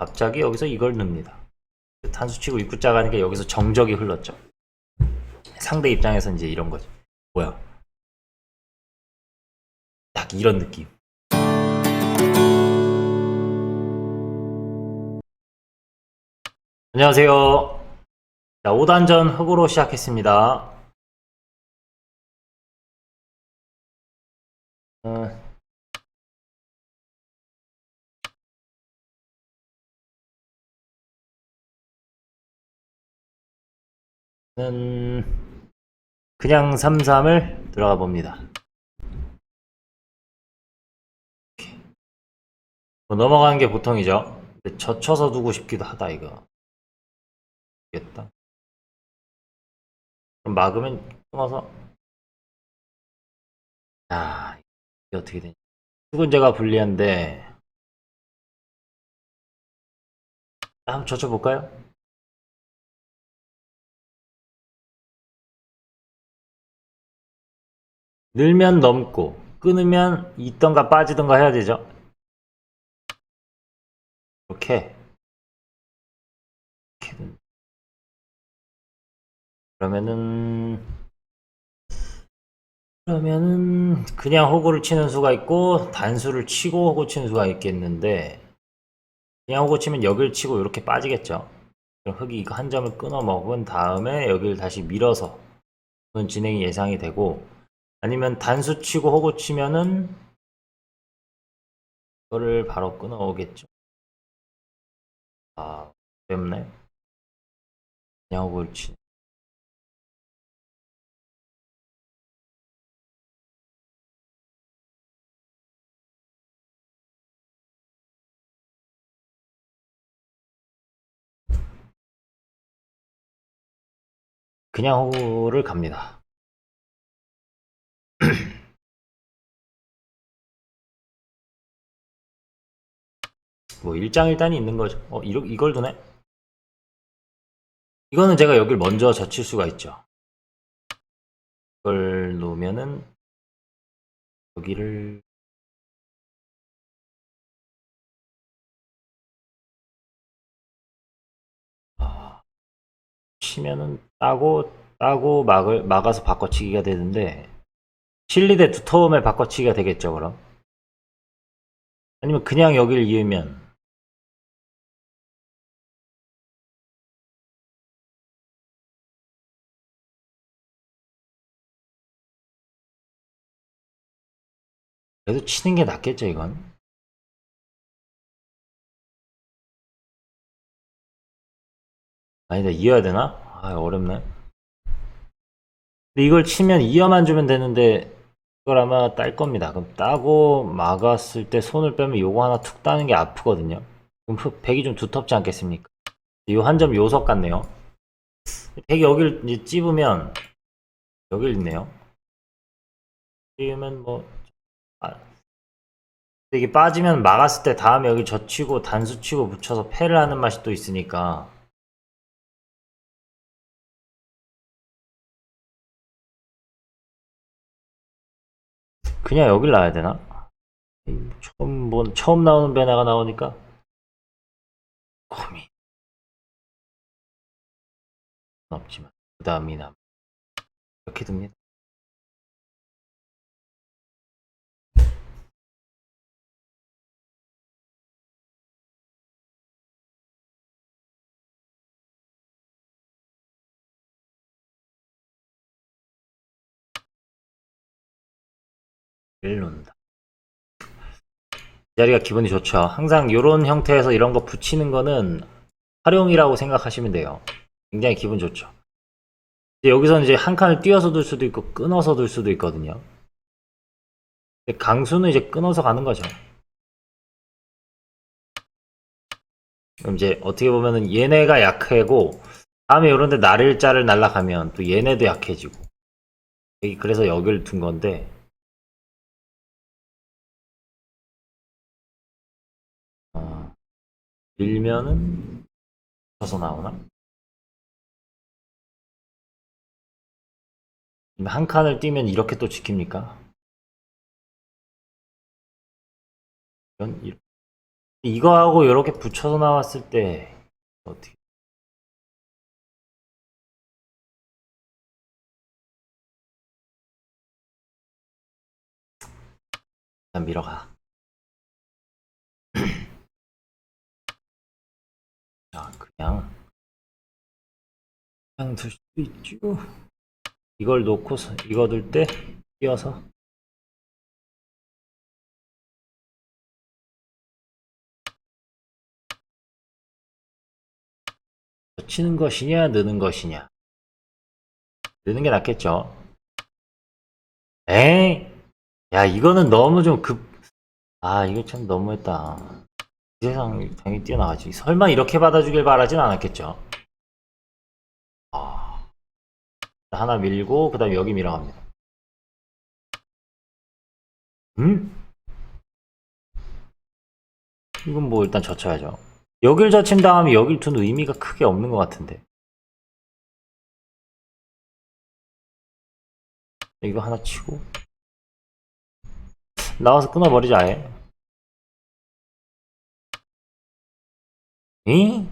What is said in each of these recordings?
갑자기 여기서 이걸 넣습니다. 탄수 치고 입구자 가니까 여기서 정적이 흘렀죠. 상대 입장에서 이제 이런 거죠. 뭐야? 딱 이런 느낌. 안녕하세요. 자, 5단전 흑으로 시작했습니다. 어, 는 그냥 33을 들어가 봅니다. 뭐 넘어가는 게 보통이죠. 젖혀서 두고 싶기도 하다 이거. 겠다. 그럼 막으면 끊어서 야 이게 어떻게 되냐. 수군제가 불리한데 한번 젖혀볼까요? 늘면 넘고 끊으면 있던가 빠지던가 해야 되죠. 이렇게 그러면은 그러면은 그냥 호구를 치는 수가 있고 단수를 치고 호구 치는 수가 있겠는데 그냥 호구 치면 여기를 치고 이렇게 빠지겠죠. 이거 한 점을 끊어 먹은 다음에 여기를 다시 밀어서 진행이 예상이 되고 아니면 단수 치고 호구 치면은 이거를 바로 끊어 오겠죠. 아, 때문에 그냥 호구를 치. 그냥 호구를 갑니다. 뭐 일장일단이 있는 거죠. 어, 이러, 이걸 두네? 이거는 제가 여길 먼저 젖힐 수가 있죠. 이걸 놓으면은 여기를 아, 치면은 따고 따고 막을 막아서 바꿔치기가 되는데 실리대 두터움에 바꿔치기가 되겠죠, 그럼? 아니면 그냥 여기를 이으면 그래도 치는 게 낫겠죠, 이건. 아니다, 이어야 되나? 아, 어렵네. 근데 이걸 치면 이어만 주면 되는데, 이걸 아마 딸 겁니다. 그럼 따고 막았을 때 손을 빼면 요거 하나 툭 따는 게 아프거든요. 그럼 흑- 백이 좀 두텁지 않겠습니까? 이한점 요석 같네요. 백이 이제 찝으면, 여길 있네요. 찝으면 뭐, 아, 이게 빠지면 막았을 때 다음에 여기 젖히고 단수 치고 붙여서 패를 하는 맛이 또 있으니까 그냥 여길 놔야 되나? 처음 본 처음 나오는 변화가 나오니까 고민 없지만 그 다음이 남 이렇게 듭니다. 를 놓는다. 이 자리가 기분이 좋죠. 항상 이런 형태에서 이런 거 붙이는 거는 활용이라고 생각하시면 돼요. 굉장히 기분 좋죠. 이제 여기서 이제 한 칸을 띄어서 둘 수도 있고 끊어서 둘 수도 있거든요. 강수는 이제 끊어서 가는 거죠. 그럼 이제 어떻게 보면은 얘네가 약해고 다음에 이런데 날일자를 날라가면 또 얘네도 약해지고 그래서 여기를 둔 건데 어, 밀면은 쳐서 나오나? 한 칸을 띄면 이렇게 또 지킵니까? 이거하고 이렇게 붙여서 나왔을 때 어떻게 일단 밀어가 자 그냥. 그냥 둘 수도 있죠. 이걸 놓고서 이거 둘때 띄어서. 치는 것이냐 느는 것이냐. 느는 게 낫겠죠. 에이 야 이거는 너무 좀 급 아 이거 참 너무했다. 이 세상 당연히 뛰어나가지 설마 이렇게 받아주길 바라진 않았겠죠 아 하나 밀고 그 다음에 여기 밀어갑니다 음? 이건 뭐 일단 젖혀야죠 여길 젖힌 다음에 여길 둔 의미가 크게 없는 것 같은데. 이거 하나 치고. 나와서 끊어버리자, 아예. 이?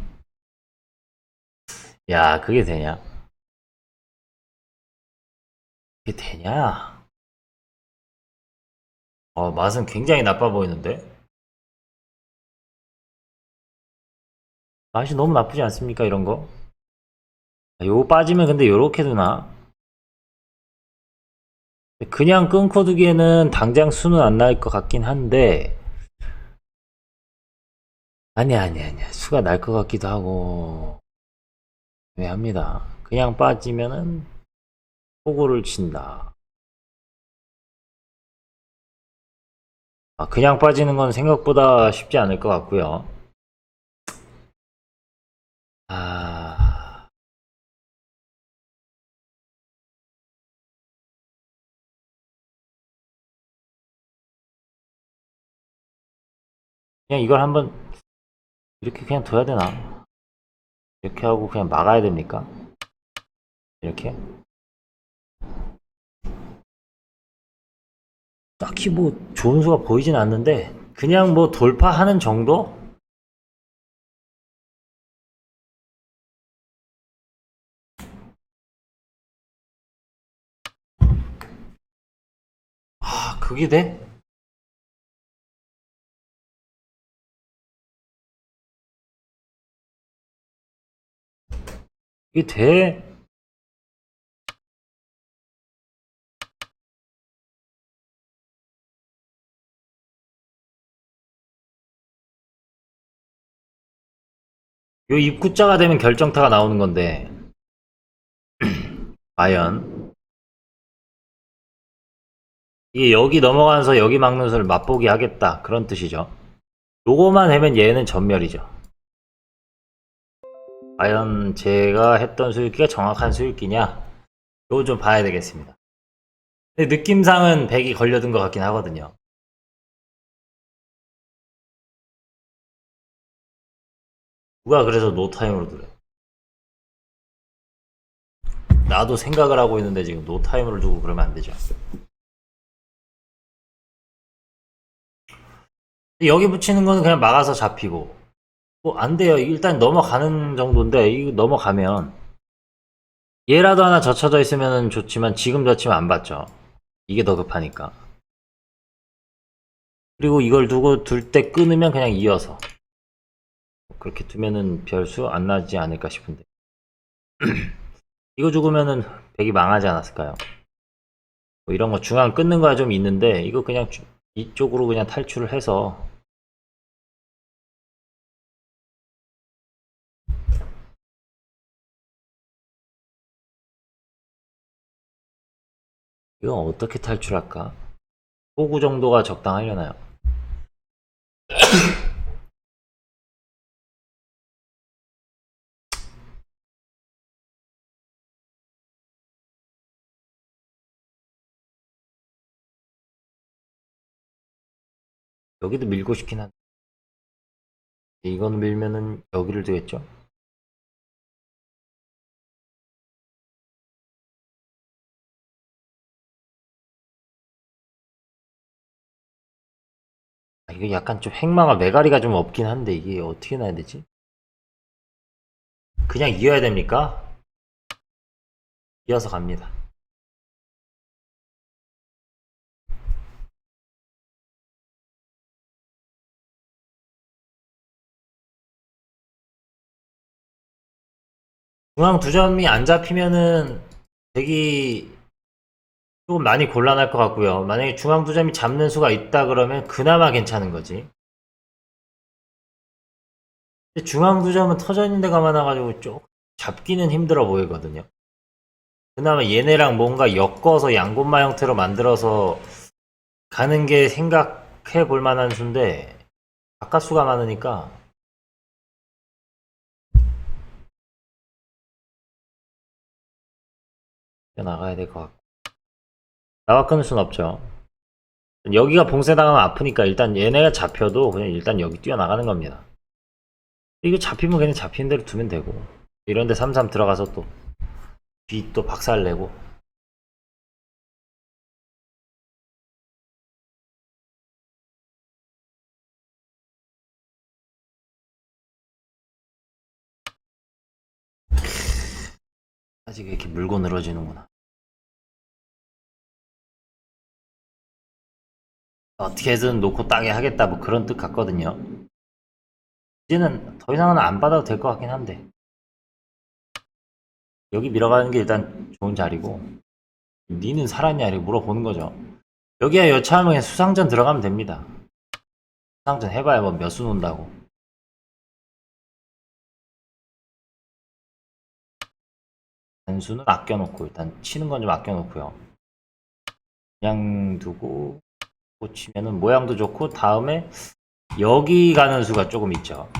야, 그게 되냐? 그게 되냐? 어, 맛은 굉장히 나빠 보이는데? 맛이 너무 나쁘지 않습니까? 이런 거. 아, 요거 빠지면 근데 요렇게 두나? 그냥 끊고 두기에는 당장 수는 안 날 것 같긴 한데 아니야 아니야 아니야 수가 날 것 같기도 하고 애매합니다. 그냥 빠지면은 호구를 친다. 아, 그냥 빠지는 건 생각보다 쉽지 않을 것 같고요. 아, 그냥 이걸 한번 이렇게 그냥 둬야 되나? 이렇게 하고 그냥 막아야 됩니까? 이렇게? 딱히 뭐 좋은 수가 보이진 않는데 그냥 뭐 돌파하는 정도? 아, 그게 돼? 이게 돼? 요 입구자가 되면 결정타가 나오는 건데 과연. 이게 여기 넘어가면서 여기 막는 수를 맛보기 하겠다. 그런 뜻이죠. 요거만 하면 얘는 전멸이죠 과연 제가 했던 수익기가 정확한 수익기냐? 요거 좀 봐야 되겠습니다. 근데 느낌상은 100이 걸려든 것 같긴 하거든요. 누가 그래서 노타임으로 들어요? 나도 생각을 하고 있는데 지금 노타임을 두고 그러면 안 되죠. 여기 붙이는 거는 그냥 막아서 잡히고 뭐 안 돼요. 일단 넘어가는 정도인데 이거 넘어가면. 얘라도 하나 젖혀져 있으면 좋지만 지금 젖히면 안 받죠. 이게 더 급하니까. 그리고 이걸 두고 둘 때 끊으면 그냥 이어서. 그렇게 두면은 별수 안 나지 않을까 싶은데. 이거 죽으면은 백이 망하지 않았을까요? 뭐 이런 거 중앙 끊는 거야 좀 있는데 이거 그냥 주- 이쪽으로 그냥 탈출을 해서 이건 어떻게 탈출할까? 호구 정도가 적당하려나요? 여기도 밀고 싶긴 한데 이건 밀면은 여기를 두겠죠? 이거 약간 좀 행마가 메가리가 좀 없긴 한데 이게 어떻게 나야 되지? 그냥 이어야 됩니까? 이어서 갑니다. 중앙 두 점이 안 잡히면은 되게 조금 많이 곤란할 것 같고요. 만약에 중앙 두 점이 잡는 수가 있다 그러면 그나마 괜찮은 거지. 근데 중앙 두 점은 터져 있는 데가 많아가지고 좀 잡기는 힘들어 보이거든요. 그나마 얘네랑 뭔가 엮어서 양곤마 형태로 만들어서 가는 게 생각해 볼 만한 수인데 바깥수가 많으니까 나가야 될 것 같고 나와 끊을 순 없죠. 여기가 봉쇄당하면 아프니까 일단 얘네가 잡혀도 그냥 일단 여기 뛰어나가는 겁니다. 이거 잡히면 그냥 잡히는 대로 두면 되고 이런데 3-3 들어가서 또 뒤 또 박살 내고 아직 이렇게 물고 늘어지는구나. 어떻게든 놓고 따게 하겠다 뭐 그런 뜻 같거든요. 이제는 더 이상은 안 받아도 될 것 같긴 한데 여기 밀어가는 게 일단 좋은 자리고 니는 살았냐 이렇게 물어보는 거죠. 여기에 여차하면 수상전 들어가면 됩니다. 수상전 해봐야 뭐 몇 수 논다고. 단수는 아껴놓고 일단 치는 건 좀 아껴놓고요. 그냥 두고 치면은 모양도 좋고 다음에 여기 가는 수가 조금 있죠.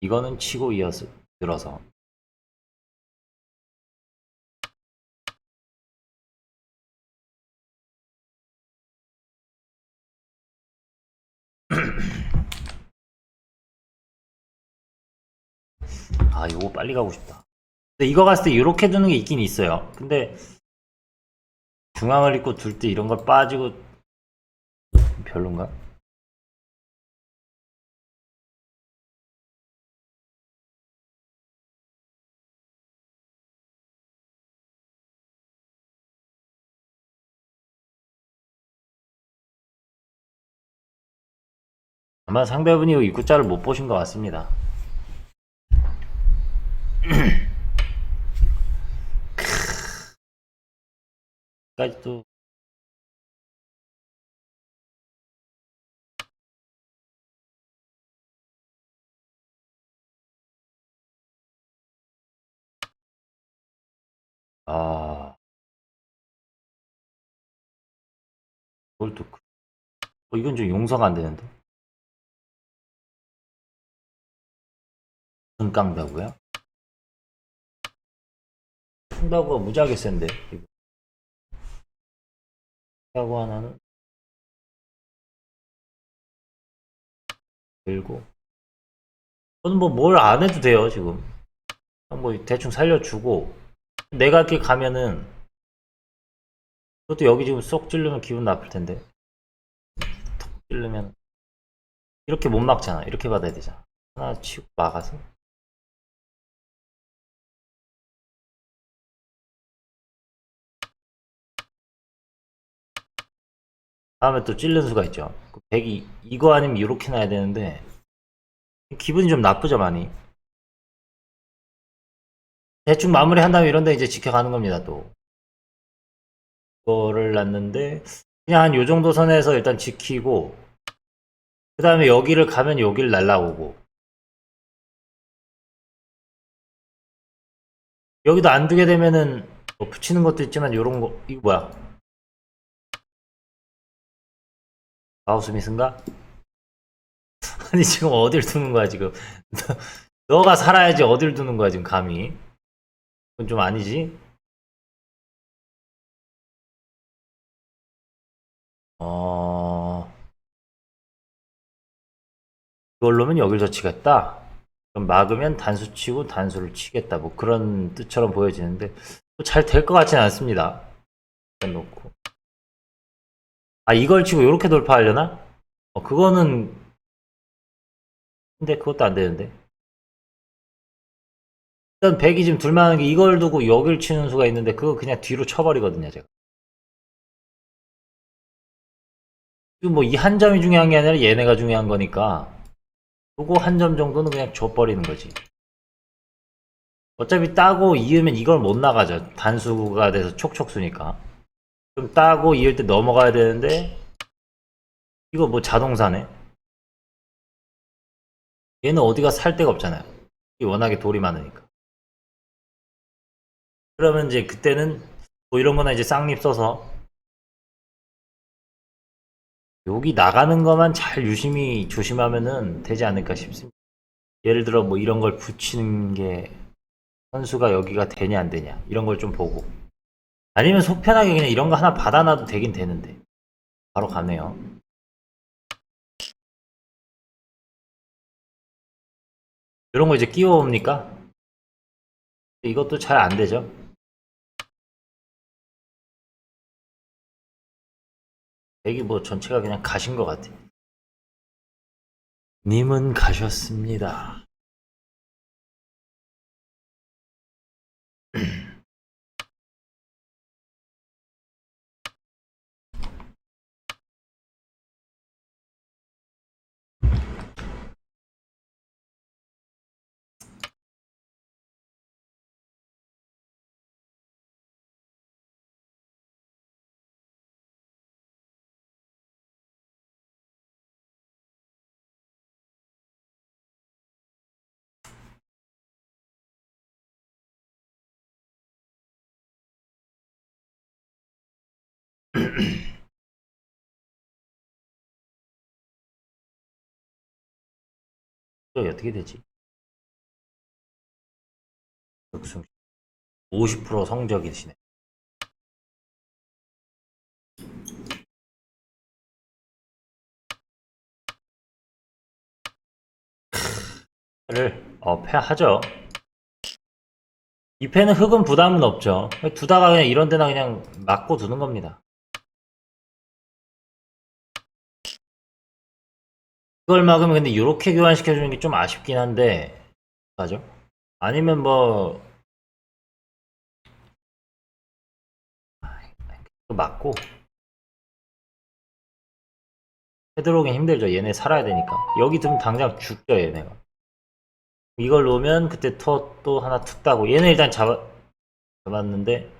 이거는 치고 이어서 들어서 아 이거 빨리 가고 싶다. 근데 이거 갔을 때 이렇게 두는 게 있긴 있어요. 근데 중앙을 입고 둘 때 이런 걸 빠지고 별론가? 아마 상대분이 이 입구자를 못 보신 것 같습니다. 까지 또 아, 그- 어, 이건 좀 용서가 안 되는데. 무슨 깡다고요? 깡다구가 무지하게 센데, 이거. 깡다구 하나는 들고. 저는 뭐 뭘 안 해도 돼요, 지금. 뭐 대충 살려주고, 내가 이렇게 가면은, 그것도 여기 지금 쏙 찌르면 기분 나쁠 텐데. 톡 찌르면, 이렇게 못 막잖아. 이렇게 받아야 되잖아. 하나 치고 막아서. 다음에 또 찔른 수가 있죠. 그 백이 이거 아니면 이렇게 놔야 되는데 기분이 좀 나쁘죠 많이. 대충 마무리 한 다음에 이런데 이제 지켜가는 겁니다 또. 이거를 놨는데 그냥 한 요 정도 선에서 일단 지키고 그 다음에 여기를 가면 여기를 날라오고 여기도 안 두게 되면은 뭐 붙이는 것도 있지만 요런 거 이거 뭐야 바우스미스인가? 아니 지금 어딜 두는 거야 지금 너, 가 살아야지 어딜 두는 거야 지금 감히 그건 좀 아니지 어 이걸로면 여길 젖히겠다 그럼 막으면 단수 치고 단수를 치겠다 뭐 그런 뜻처럼 보여지는데 잘 될 것 같지는 않습니다. 놓고. 아, 이걸 치고 이렇게 돌파하려나? 어, 그거는, 근데 그것도 안 되는데. 일단 백이 지금 둘만한 게 이걸 두고 여길 치는 수가 있는데 그거 그냥 뒤로 쳐버리거든요, 제가. 지금 뭐이 한 점이 중요한 게 아니라 얘네가 중요한 거니까 요거 한 점 정도는 그냥 줘버리는 거지. 어차피 따고 이으면 이걸 못 나가죠. 단수가 돼서 촉촉수니까. 그럼 따고 이을 때 넘어가야 되는데 이거 뭐 자동사네. 얘는 어디가 살 데가 없잖아요. 이 워낙에 돌이 많으니까. 그러면 이제 그때는 뭐 이런 거나 이제 쌍립 써서 여기 나가는 것만 잘 유심히 조심하면은 되지 않을까 싶습니다. 예를 들어 뭐 이런 걸 붙이는 게 선수가 여기가 되냐 안 되냐 이런 걸 좀 보고 아니면 속편하게 그냥 이런 거 하나 받아놔도 되긴 되는데 바로 가네요. 이런 거 이제 끼워 옵니까? 이것도 잘 안 되죠. 여기 뭐 전체가 그냥 가신 것 같아. 님은 가셨습니다. 이게 어떻게 되지? 득승 50% 성적이시네. 를 어, 패하죠. 이 패는 흑은 부담은 없죠. 두다가 그냥 이런 데나 그냥 맞고 두는 겁니다. 이걸 막으면 근데 이렇게 교환시켜주는 게 좀 아쉽긴 한데 맞죠? 아니면 뭐 맞고 헤드로긴 힘들죠. 얘네 살아야 되니까. 여기 두면 당장 죽죠 얘네가. 이걸 놓으면 그때 투어 또 하나 툭 따고 얘네 일단 잡아, 잡았는데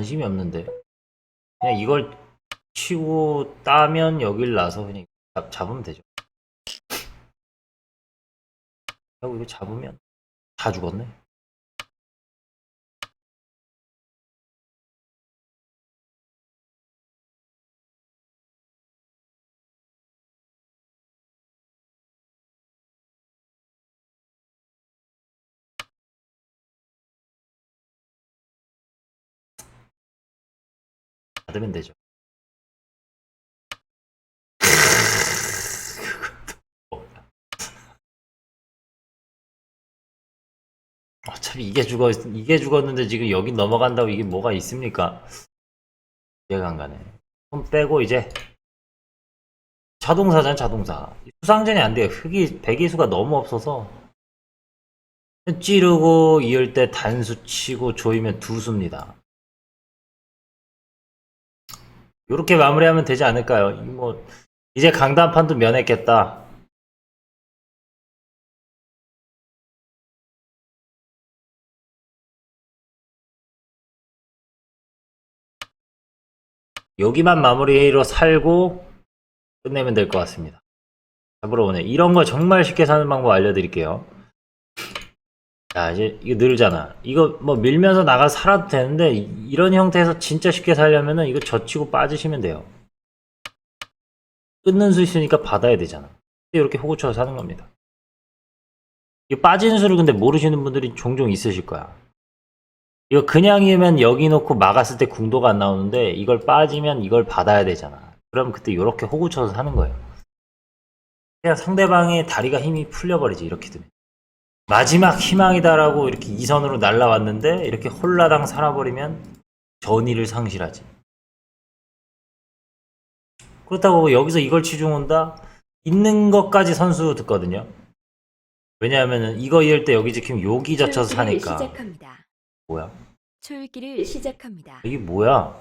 관심이 없는데 그냥 이걸 치고 따면 여길 나서 그냥 잡, 잡으면 되죠. 하고 이거 잡으면 다 죽었네. 받으면 되죠. 어차피 이게 죽어 이게 죽었는데 지금 여기 넘어간다고 이게 뭐가 있습니까? 이해가 안 가네. 손 빼고 이제 자동사잖아 자동사. 수상전이 안 돼요. 흑이 배기수가 너무 없어서 찌르고 이을 때 단수 치고 조이면 두 수입니다. 이렇게 마무리하면 되지 않을까요? 이뭐 이제 강단판도 면했겠다. 여기만 마무리로 살고 끝내면 될 것 같습니다. 잡으러 오네. 이런 거 정말 쉽게 사는 방법 알려드릴게요. 자, 이제 이거 늘잖아. 이거 뭐 밀면서 나가 살아도 되는데 이- 이런 형태에서 진짜 쉽게 살려면은 이거 젖히고 빠지시면 돼요. 끊는 수 있으니까 받아야 되잖아. 이렇게 호구 쳐서 사는 겁니다. 이 빠지는 수를 근데 모르시는 분들이 종종 있으실 거야. 이거 그냥이면 여기 놓고 막았을 때 궁도가 안 나오는데 이걸 빠지면 이걸 받아야 되잖아. 그럼 그때 이렇게 호구 쳐서 사는 거예요. 그냥 상대방의 다리가 힘이 풀려버리지 이렇게 되면. 마지막 희망이다라고 이렇게 이선으로 날라왔는데 이렇게 홀라당 살아버리면 전의를 상실하지. 그렇다고 여기서 이걸 치중한다? 있는 것까지 선수 듣거든요. 왜냐하면 이거 이을 때 여기 지금 여기 젖혀서 사니까 시작합니다. 뭐야? 초읽기를 시작합니다. 이게 뭐야?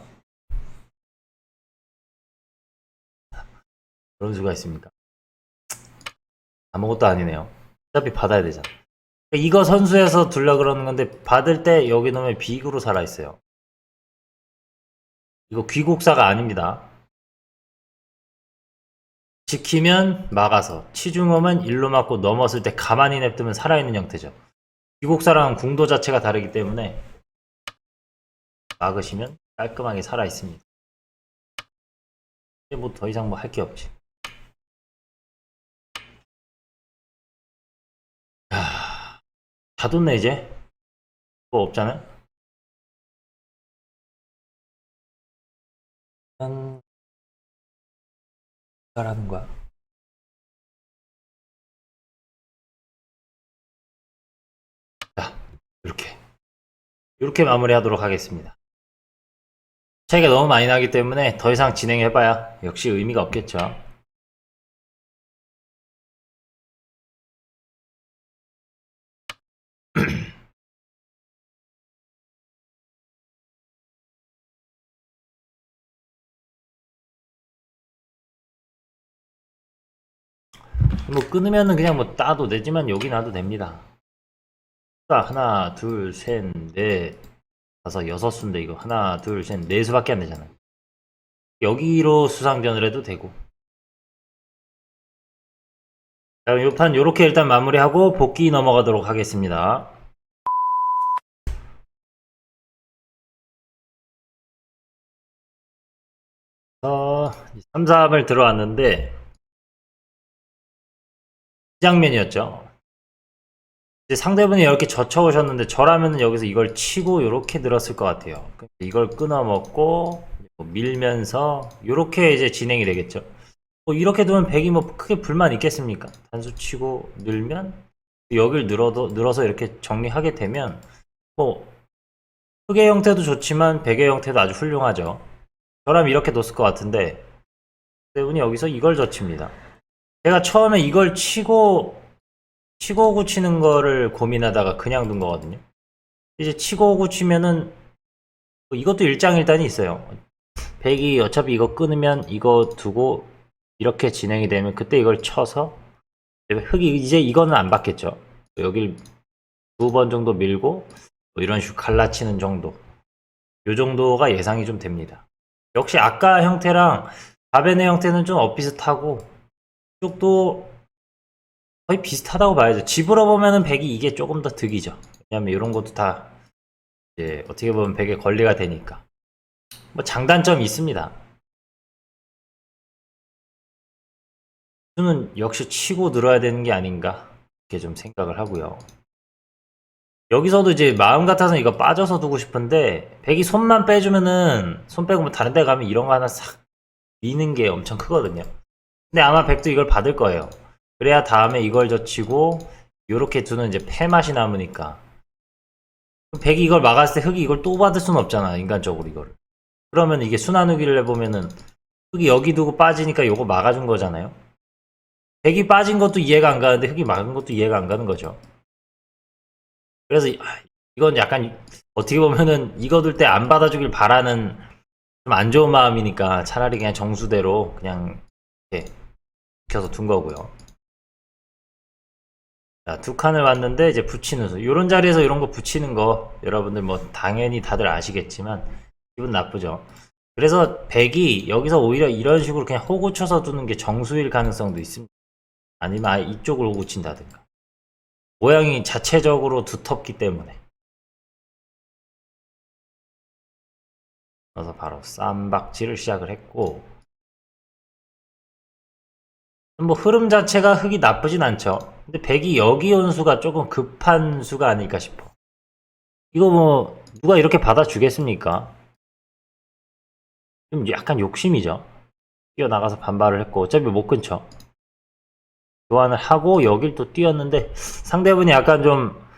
그런 수가 있습니까? 아무것도 아니네요. 어차피 받아야 되잖아. 그러니까 이거 선수에서 둘라 그러는 건데 받을 때 여기 놓으면 비익으로 살아 있어요. 이거 귀국사가 아닙니다. 지키면 막아서 치중하면 일로 맞고 넘었을 때 가만히 냅두면 살아있는 형태죠. 귀국사랑은 궁도 자체가 다르기 때문에 막으시면 깔끔하게 살아 있습니다. 이제 뭐 더 이상 뭐 할 게 없지. 다 뒀네 이제. 뭐 없잖아요. 난 잘하는 거야. 자, 이렇게 이렇게 마무리하도록 하겠습니다. 차이가 너무 많이 나기 때문에 더 이상 진행해봐야 역시 의미가 없겠죠. 뭐 끊으면은 그냥 뭐 따도 되지만 여기 놔도 됩니다. 자, 하나, 둘, 셋, 넷, 다섯, 여섯 수인데 이거 하나, 둘, 셋, 네 수밖에 안 되잖아요. 여기로 수상전을 해도 되고. 자, 요판 요렇게 일단 마무리하고 복귀 넘어가도록 하겠습니다. 어, 3, 3을 들어왔는데 이 장면이었죠. 상대분이 이렇게 젖혀 오셨는데 저라면 여기서 이걸 치고 이렇게 들었을 것 같아요. 이걸 끊어 먹고 뭐 밀면서 이렇게 이제 진행이 되겠죠. 뭐 이렇게 두면 백이 뭐 크게 불만 있겠습니까? 단수 치고 늘면 여길 늘어도 늘어서 이렇게 정리하게 되면 뭐 흑의 형태도 좋지만 백의 형태도 아주 훌륭하죠. 저라면 이렇게 뒀을 것 같은데 상대분이 여기서 이걸 젖힙니다. 제가 처음에 이걸 치고 치고 오고 치는 거를 고민하다가 그냥 둔 거거든요. 이제 치고 오고 치면은 뭐 이것도 일장일단이 있어요. 백이 어차피 이거 끊으면 이거 두고 이렇게 진행이 되면 그때 이걸 쳐서 흑이 이제 이거는 안 받겠죠. 여길 두 번 정도 밀고 뭐 이런 식으로 갈라치는 정도. 요 정도가 예상이 좀 됩니다. 역시 아까 형태랑 바베네 형태는 좀 엇비슷하고 이 쪽도 거의 비슷하다고 봐야죠. 집으로 보면은 100이 이게 조금 더 득이죠. 왜냐면 이런 것도 다 이제 어떻게 보면 100에 권리가 되니까. 뭐 장단점이 있습니다. 수는 역시 치고 늘어야 되는 게 아닌가 이렇게 좀 생각을 하고요. 여기서도 이제 마음 같아서 이거 빠져서 두고 싶은데 100이 손만 빼주면은 손 빼고 뭐 다른 데 가면 이런 거 하나 싹 미는 게 엄청 크거든요. 근데 아마 100도 이걸 받을 거예요. 그래야 다음에 이걸 젖히고 요렇게 두는 이제 패 맛이 남으니까. 100이 이걸 막았을 때 흑이 이걸 또 받을 수는 없잖아 인간적으로 이거를. 그러면 이게 순환 후기를 해보면은 흑이 여기 두고 빠지니까 요거 막아준 거잖아요. 100이 빠진 것도 이해가 안 가는데 흑이 막은 것도 이해가 안 가는 거죠. 그래서 이- 아, 이건 약간 어떻게 보면은 이거 둘 때 안 받아주길 바라는 좀 안 좋은 마음이니까 차라리 그냥 정수대로 그냥 이렇게 시켜서 둔 거고요 자, 두 칸을 왔는데 이제 붙이는 수. 이런 자리에서 이런 거 붙이는 거 여러분들 뭐 당연히 다들 아시겠지만 기분 나쁘죠. 그래서 백이 여기서 오히려 이런 식으로 그냥 호구 쳐서 두는 게 정수일 가능성도 있습니다. 아니면 아예 이쪽을 호구 친다든가. 모양이 자체적으로 두텁기 때문에. 그래서 바로 쌈박질을 시작을 했고 뭐 흐름 자체가 흙이 나쁘진 않죠. 근데 백이 여기 온 수가 조금 급한 수가 아닐까 싶어. 이거 뭐 누가 이렇게 받아주겠습니까? 좀 약간 욕심이죠. 뛰어나가서 반발을 했고 어차피 못 끊죠. 교환을 하고 여길 또 뛰었는데 상대분이 약간 좀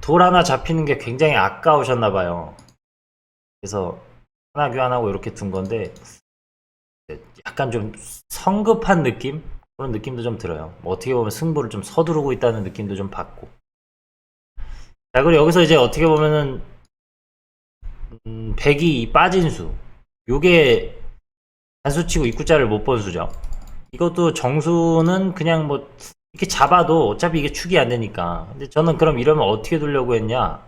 돌 하나 잡히는 게 굉장히 아까우셨나 봐요. 그래서 하나 교환하고 이렇게 둔 건데 약간 좀 성급한 느낌? 그런 느낌도 좀 들어요. 뭐 어떻게 보면 승부를 좀 서두르고 있다는 느낌도 좀 받고. 자, 그리고 여기서 이제 어떻게 보면은, 음, 100이 빠진 수. 요게 단수치고 입구자를 못 본 수죠. 이것도 정수는 그냥 뭐, 이렇게 잡아도 어차피 이게 축이 안 되니까. 근데 저는 그럼 이러면 어떻게 두려고 했냐?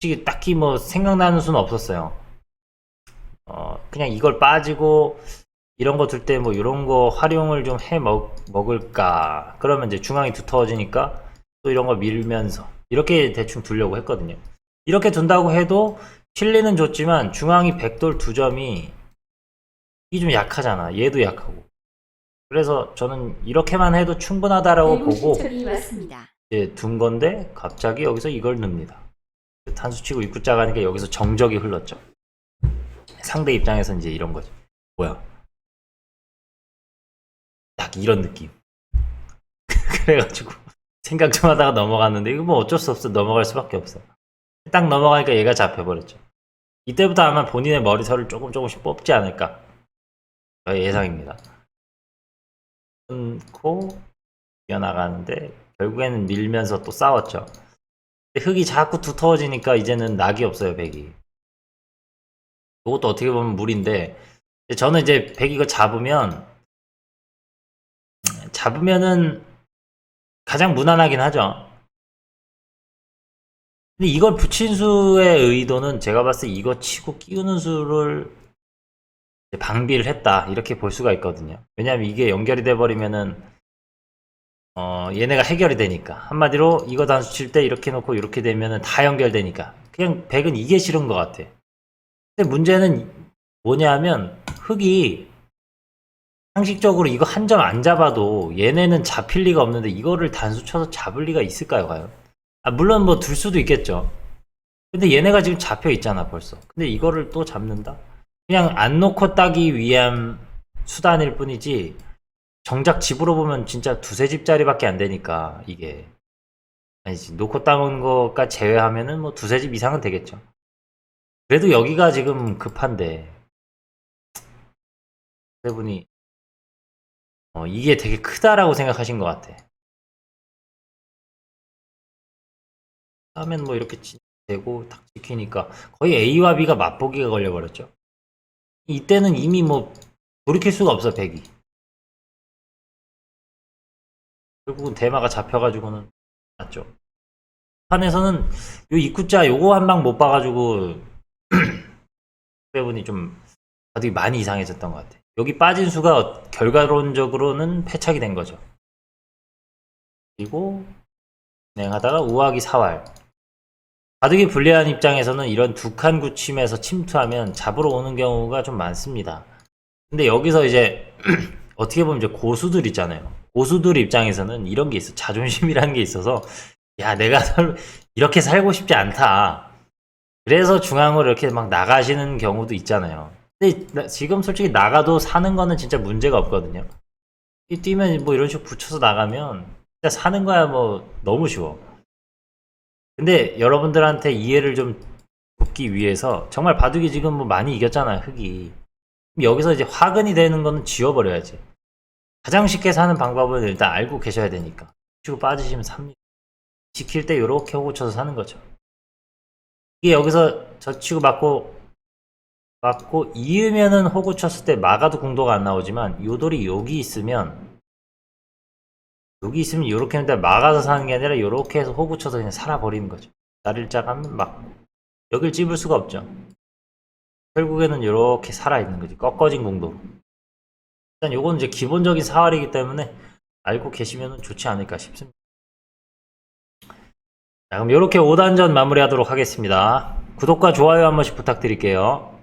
솔직히 딱히 뭐 생각나는 수는 없었어요. 어, 그냥 이걸 빠지고, 이런 거 둘 때 뭐 이런 거 활용을 좀 해 먹을까? 그러면 이제 중앙이 두터워지니까 또 이런 거 밀면서 이렇게 대충 두려고 했거든요. 이렇게 둔다고 해도 칠리는 좋지만 중앙이 백돌 두 점이 이게 좀 약하잖아. 얘도 약하고. 그래서 저는 이렇게만 해도 충분하다라고 배우 보고. 이제 둔 건데 갑자기 여기서 이걸 넣습니다. 단수치고 입구자 가니까 여기서 정적이 흘렀죠. 상대 입장에서 이제 이런 거죠. 뭐야 딱 이런 느낌. 그래가지고 생각 좀 하다가 넘어갔는데 이거 뭐 어쩔 수 없어 넘어갈 수밖에 없어. 딱 넘어가니까 얘가 잡혀버렸죠. 이때부터 아마 본인의 머리털을 조금 조금씩 뽑지 않을까. 저의 예상입니다. 끊고 뛰어나가는데 결국에는 밀면서 또 싸웠죠. 흙이 자꾸 두터워지니까 이제는 낙이 없어요 백이. 이것도 어떻게 보면 물인데 저는 이제 백 이거 잡으면 잡으면은 가장 무난하긴 하죠. 근데 이걸 붙인 수의 의도는 제가 봤을 때 이거 치고 끼우는 수를 방비를 했다 이렇게 볼 수가 있거든요. 왜냐하면 이게 연결이 돼 버리면은 어 얘네가 해결이 되니까 한마디로 이거 단수 칠 때 이렇게 놓고 이렇게 되면은 다 연결되니까 그냥 백은 이게 싫은 것 같아. 근데 문제는 뭐냐면 흙이 상식적으로 이거 한 점 안 잡아도 얘네는 잡힐 리가 없는데 이거를 단수 쳐서 잡을 리가 있을까요, 과연? 아, 물론 뭐 둘 수도 있겠죠. 근데 얘네가 지금 잡혀 있잖아, 벌써. 근데 이거를 또 잡는다? 그냥 안 놓고 따기 위한 수단일 뿐이지, 정작 집으로 보면 진짜 두세 집짜리밖에 안 되니까, 이게. 아니지, 놓고 따온 거가 제외하면은 뭐 두세 집 이상은 되겠죠. 그래도 여기가 지금 급한데, 세분이 어, 이게 되게 크다라고 생각하신 것 같아. 하면 뭐 이렇게 지- 되고 딱 지키니까 거의 A와 B가 맛보기가 걸려버렸죠. 이때는 이미 뭐 돌이킬 수가 없어 백이. 결국은 대마가 잡혀가지고는 맞죠. 판에서는 요 입구자 요거 한 방 못 봐가지고 배분이 좀 바둑이 많이 이상해졌던 것 같아. 여기 빠진 수가 결과론적으로는 패착이 된 거죠. 그리고 진행하다가 우하기 사활. 바둑이 불리한 입장에서는 이런 두칸 굳힘에서 침투하면 잡으러 오는 경우가 좀 많습니다. 근데 여기서 이제 어떻게 보면 이제 고수들 있잖아요. 고수들 입장에서는 이런 게 있어. 자존심이라는 게 있어서 야 내가 설- 이렇게 살고 싶지 않다. 그래서 중앙으로 이렇게 막 나가시는 경우도 있잖아요. 근데 나- 지금 솔직히 나가도 사는 거는 진짜 문제가 없거든요. 이 뛰면 뭐 이런 식으로 붙여서 나가면 진짜 사는 거야 뭐 너무 쉬워. 근데 여러분들한테 이해를 좀 돕기 위해서 정말 바둑이 지금 뭐 많이 이겼잖아요 흙이. 그럼 여기서 이제 화근이 되는 거는 지워버려야지. 가장 쉽게 사는 방법은 일단 알고 계셔야 되니까. 치고 빠지시면 삽니다. 지킬 때 이렇게 호구 쳐서 사는 거죠. 이게 여기서 젖히고 맞고 맞고 이으면은 호구 쳤을 때 막아도 공도가 안 나오지만 요 돌이 여기 있으면 여기 있으면 요렇게 했는데 막아서 사는 게 아니라 요렇게 해서 호구 쳐서 그냥 살아버리는 거죠. 나를 짜가면 막 여길 찝을 수가 없죠. 결국에는 요렇게 살아있는 거지. 꺾어진 공도로. 일단 요건 이제 기본적인 사활이기 때문에 알고 계시면 좋지 않을까 싶습니다. 자, 그럼 이렇게 5단전 마무리하도록 하겠습니다. 구독과 좋아요 한 번씩 부탁드릴게요.